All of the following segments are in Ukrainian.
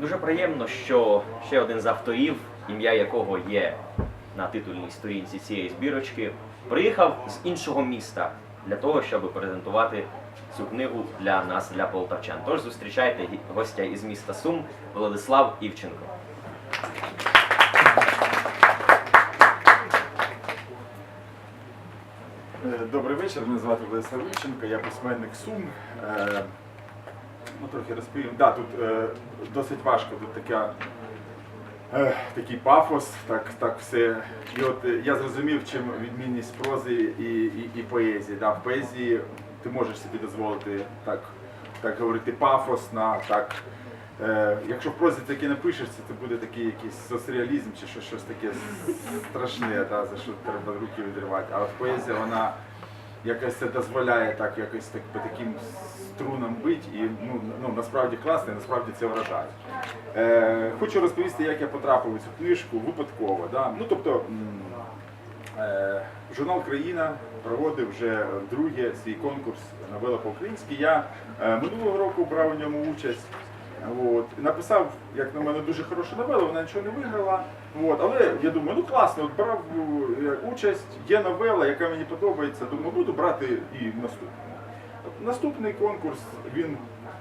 Дуже приємно, що ще один з авторів, ім'я якого є на титульній сторінці цієї збірочки, приїхав з іншого міста для того, щоб презентувати цю книгу для нас, для полтавчан. Тож зустрічайте гостя із міста Сум Владислав Івченко. Е, Добрий вечір, мене звати Владислав Ільченко, я письменник Сум. Ну, трохи розповім. Да, тут е, досить важко, тут така, е, такий пафос, так, так все. І от е, я зрозумів, чим відмінність прози і, і, і поезії. Да, в поезії ти можеш собі дозволити так, так говорити пафосно, так. Е, якщо в прозі таке напишеш, це буде такий якийсь соцреалізм чи щось, щось таке страшне, да, за що треба руки відривати. А от поезія, вона якось це дозволяє так якось так по таким струнам бити і ну, ну насправді класно, і насправді це вражає. Е, хочу розповісти, як я потрапив у цю книжку випадково. Да? Ну, тобто, е, журнал Країна проводив вже вдруге свій конкурс новела по-українськи. Я е, минулого року брав у ньому участь. От. Написав, як на мене, дуже хорошу новелу, вона нічого не виграла. От. Але я думаю, ну класно, от брав е, участь, є новела, яка мені подобається, думаю, буду брати і. От Наступний конкурс, він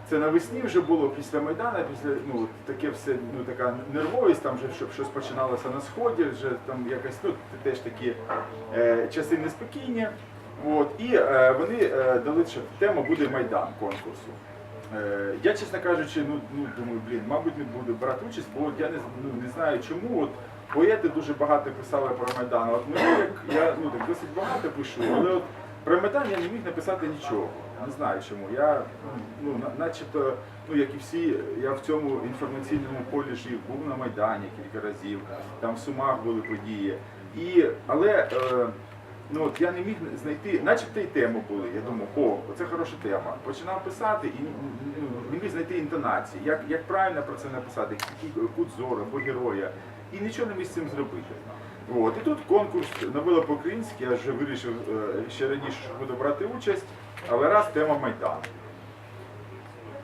це навесні вже було після Майдана, після ну, таке все, ну така нервовість, там вже щоб щось починалося на сході, вже там якось ну, теж такі е, часи неспокійні. От, і е, вони е, дали, що тема буде Майдан конкурсу. Е, Я, чесно кажучи, ну, ну думаю, блін, мабуть, не буду брати участь, бо я не, ну, не знаю чому. От поети дуже багато писали про Майдан. От мені як я ну так досить багато пишу, але от про Майдан я не міг написати нічого. Не знаю чому. Я ну начебто, ну як і всі, я в цьому інформаційному полі жив, був на Майдані кілька разів, там в Сумах були події. І, але е, ну от я не міг знайти, начебто і теми були. Я думав, о, це хороша тема. Починав писати і не міг знайти інтонації, як, як правильно про це написати, який кут зору або героя. І нічого не міг з цим зробити. От. І тут конкурс новела по-українськи, я вже вирішив е, ще раніше, що буду брати участь, але раз тема Майдан.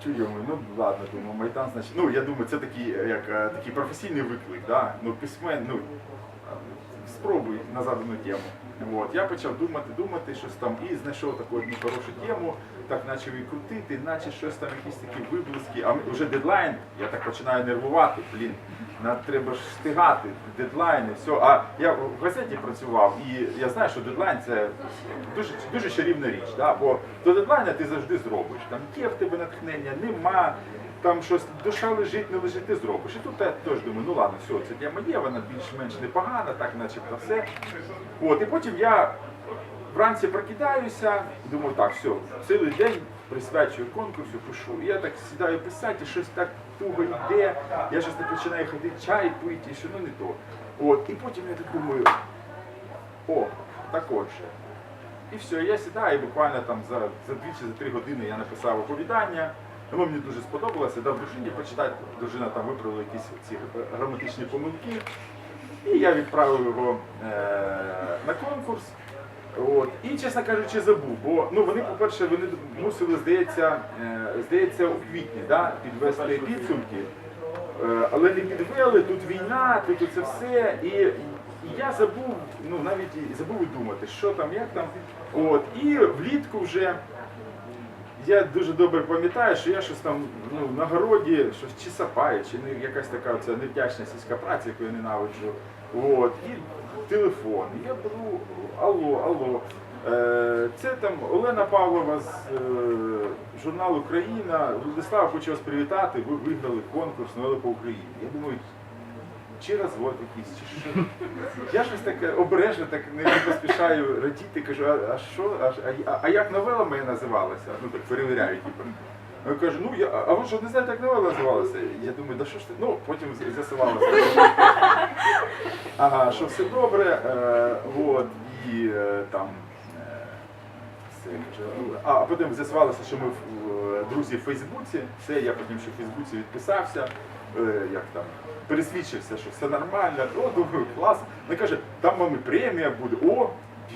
Чую, ну ладно, думаю, Майдан, значить. Ну, я думаю, це такий, е, як, е, такий професійний виклик, да? ну, письмен, ну, спробуй на задану тему. От. Я почав думати, думати, щось там, і знайшов таку одну хорошу тему, так почав її крутити, наче щось там, якісь такі виблиски, а вже дедлайн, я так починаю нервувати, блін, нам треба ж встигати, дедлайни, все. А я в газеті працював, і я знаю, що дедлайн це дуже, дуже чарівна річ, да? бо до дедлайна ти завжди зробиш. Там є в тебе натхнення, нема. Там щось душа лежить, не лежить, ти зробиш. І тут я теж думаю, ну ладно, все, це для моє, вона більш-менш непогана, так начебто все. От, і потім я вранці прокидаюся, думаю, так, все, цілий день присвячую конкурсу, пишу. І я так сідаю писати, щось так туго йде, я щось так починаю ходити, чай пити, і що ну не то. От, і потім я так думаю, о, так отже. І все, я сідаю, і буквально там за, за дві чи за години я написав оповідання. Воно мені дуже сподобалося, дав дружині почитати. Дружина там виправила якісь ці граматичні помилки. І я відправив його е, на конкурс. От. І, чесно кажучи, забув. Бо ну, вони, по-перше, вони мусили, здається, е, здається, у квітні да, підвести підсумки. Е, але не підвели, тут війна, тут це все. І, і я забув, ну навіть забув і думати, що там, як там. От. І влітку вже я дуже добре пам'ятаю, що я щось там ну, на городі, щось чи сапаю, чи не- якась така оця невдячна сільська праця, яку я ненавиджу. От. І телефон. Я беру, алло, алло. Е, це там Олена Павлова з е, журналу Україна. Владислав, хочу вас привітати. Ви виграли конкурс новели по Україні. Я думаю, чи розвод якийсь, чи що. Я щось таке обережно, так не поспішаю радіти, кажу, а, а що, а, а, а як новела моя називалася? Ну так перевіряю, типу. Я кажу, ну я, а ви що не знаєте, як новела називалася? Я думаю, да що ж ти? Ну, потім з'ясувалося. Ага, що все добре, е, от, і е, там. е, ну, А потім з'ясувалося, що ми друзі в Фейсбуці. Все, я потім ще в Фейсбуці відписався, як там, пересвідчився, що все нормально. О, думаю, клас. Вона каже, там мами премія буде. О,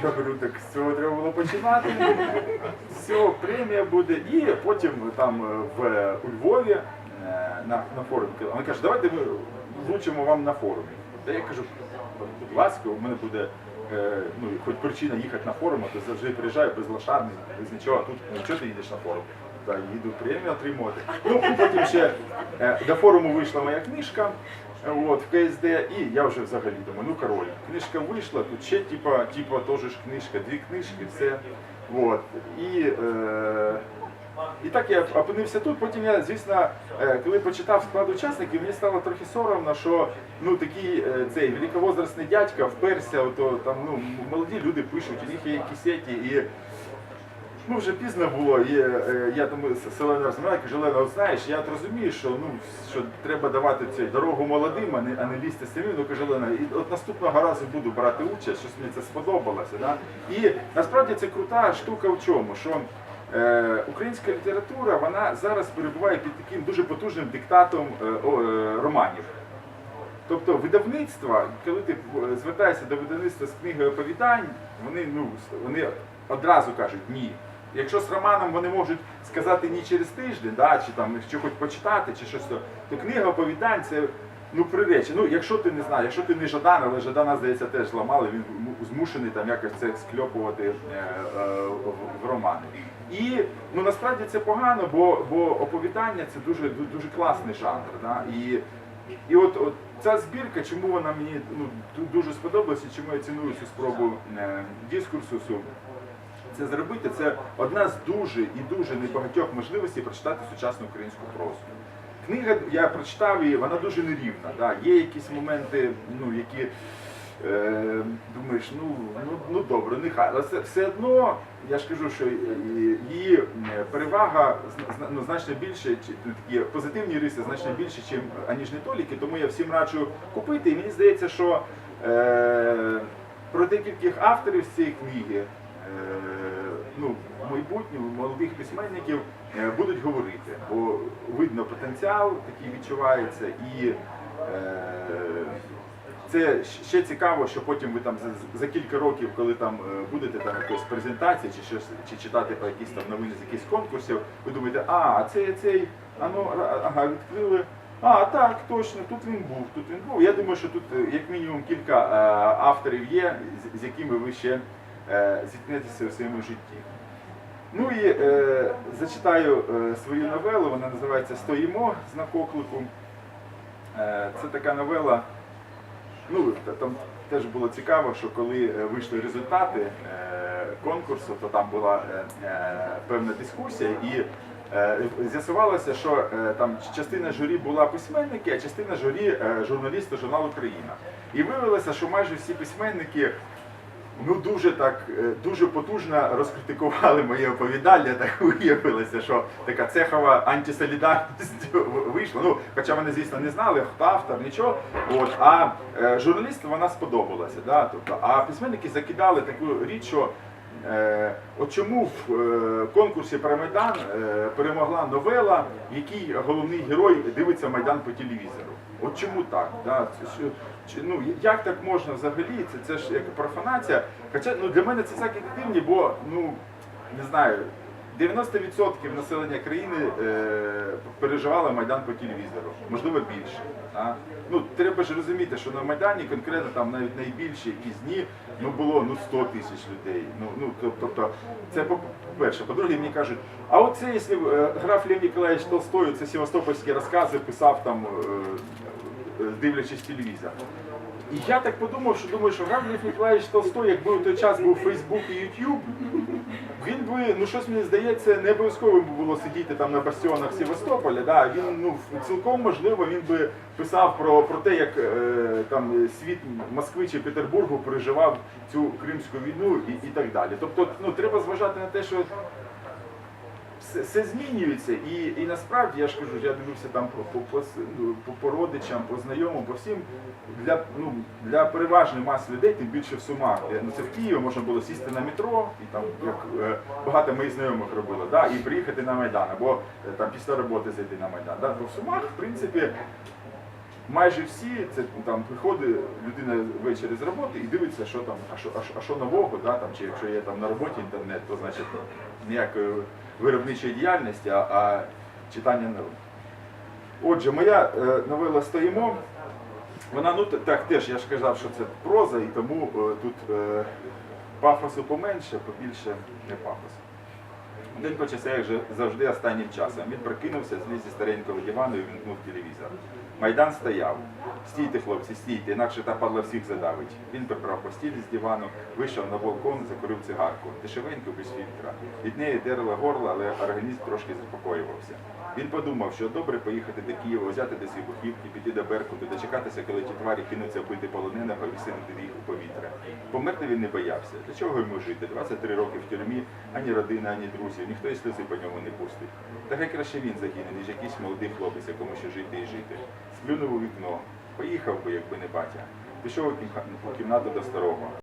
я говорю, так з цього треба було починати. Все, премія буде. І потім там е, в, у Львові е, е, на, на форумі. Вони кажуть, давайте ми вручимо вам на форумі. Та я кажу, будь ласка, у мене буде е, ну, хоч причина їхати на форум, а то завжди приїжджаю без лошадних, без нічого, а тут ну, чого ти їдеш на форум? Та їду премію отримувати. Ну, потім ще е, до форуму вийшла моя книжка. е, От, в КСД, і я вже взагалі думаю, ну король, книжка вийшла, тут ще типа, типа теж ж книжка, дві книжки, все. От. І, е, і так я опинився тут. Потім я, звісно, е, коли почитав склад учасників, мені стало трохи соромно, що ну такий цей великовозрастний дядька вперся, ото там ну молоді люди пишуть, у них є якісь сеті і. Ну, вже пізно було, і е, я з Селена розмовляю, кажу, Лена, от знаєш, я от розумію, що ну що треба давати цю дорогу молодим, а не, а не лізти самим. Ну каже Лена, і от наступного разу буду брати участь, щось мені це сподобалося. Да? І насправді це крута штука в чому, що е, українська література вона зараз перебуває під таким дуже потужним диктатом е, е, романів. Тобто видавництва, коли ти е, звертаєшся до видавництва з книгою оповідань, вони, ну, вони одразу кажуть ні. Якщо з романом вони можуть сказати ні через тиждень, да, чи там що хоч почитати, чи щось, то, книга оповідань це ну приречі. Ну, якщо ти не знаєш, якщо ти не Жадан, але Жадана, здається, теж зламали, він змушений там якось це скльопувати е, е, в, в романи. І ну насправді це погано, бо, бо оповідання це дуже дуже класний жанр. Да? І і от, от ця збірка, чому вона мені ну, дуже сподобалася, чому я ціную цю спробу е, дискурсусу, це зробити, це одна з дуже і дуже небагатьох можливостей прочитати сучасну українську прозу. Книга я прочитав і вона дуже нерівна. Да? Є якісь моменти, ну, які е, думаєш, ну, ну, ну добре, нехай. Але все, все одно, я ж кажу, що її перевага ну, значно більше, ну, такі позитивні риси значно більше, чим, аніж недоліки, тому я всім раджу купити. І мені здається, що е, про декількох авторів з цієї книги. Е, Ну, в майбутньому молодих письменників е, будуть говорити, бо видно потенціал, такий відчувається, і е, це ще цікаво, що потім ви там за, кілька років, коли там будете там якоїсь презентації чи щось чи читати про якісь там новини з якихось конкурсів, ви думаєте, а, це цей, а ну, ага, відкрили. А, так, точно, тут він був, тут він був. Я думаю, що тут як мінімум кілька авторів є, з, якими ви ще зіткнетеся у своєму житті. Ну і е, зачитаю е, свою новелу, вона називається Стоїмо знак оклику. Е, це така новела. Ну, там теж було цікаво, що коли е, вийшли результати е, конкурсу, то там була е, е, певна дискусія, і е, з'ясувалося, що е, там частина журі була письменники, а частина журі е, журналісти журналу Україна. І виявилося, що майже всі письменники ну дуже так е, дуже потужно розкритикували моє оповідання. Так виявилося, що така цехова антисолідарність вийшла. Ну, хоча вони, звісно, не знали, хто автор, нічого. От, а е, журналістам вона сподобалася. Да? Тобто, а письменники закидали таку річ, що от чому в е, конкурсі про Майдан е, перемогла новела, в якій головний герой дивиться Майдан по телевізору? От чому так? Ну, як так можна взагалі? Це, це ж як профанація. Хоча ну, для мене це так дивні, бо ну не знаю. 90% населення країни е, переживало Майдан по телевізору, можливо більше. Ну, треба ж розуміти, що на Майдані конкретно там навіть найбільші якісь дні ну, було ну, 100 тисяч людей. Ну, ну, тобто, це по-перше. По-друге, мені кажуть, а оце, якщо е, граф Лев Ніколаєвич Толстой, це севастопольські розкази писав там, е, дивлячись телевізор. І я так подумав, що думаю, що граф Лев Ніколаєвич Толстой, якби у той час був Фейсбук і Ютуб, би, ну щось мені здається, не обов'язково було сидіти там на бастіонах Севастополя. Да, він ну цілком можливо він би писав про, про те, як е, там світ Москви чи Петербургу переживав цю Кримську війну і, і так далі. Тобто, ну треба зважати на те, що все, все змінюється, і, і насправді я ж кажу, я дивився там по, по, по, ну, по, родичам, по знайомим, по всім для, ну, для переважної маси людей, тим більше в Сумах. Ну, це в Києві можна було сісти на метро, і там як е, багато моїх знайомих робило, да, і приїхати на Майдан, або е, там після роботи зайти на Майдан. Да. Бо в Сумах, в принципі, майже всі це там приходить людина ввечері з роботи і дивиться, що там, а що, а що, а що нового, да, там, чи якщо є там на роботі інтернет, то значить ніякої виробничої діяльності, а, читання читання новин. Отже, моя е, новела стоїмо. Вона, ну так теж, я ж казав, що це проза, і тому е, тут е, пафосу поменше, побільше не пафосу. День почався, як завжди останнім часом. Він прокинувся, зліз зі старенького дивану і вімкнув телевізор. Майдан стояв. Стійте, хлопці, стійте, інакше та падла всіх задавить. Він прибрав постіль з дивану, вийшов на балкон, закурив цигарку. Дешевенько без фільтра. Від неї дерло горло, але організм трошки заспокоювався. Він подумав, що добре поїхати до Києва, взяти десь вибухівки, піти до Беркуту, дочекатися, коли ті тварі кинуться вбити полоненого і висунути їх у повітря. Померти він не боявся. Для чого йому жити? 23 роки в тюрмі, ані родина, ані друзів, ніхто і сльози по ньому не пустить. Та хай краще він загине, ніж якийсь молодий хлопець, якому ще жити і жити. Сплюнув у вікно. Поїхав би, якби не батя. Пішов у кімнату до старого.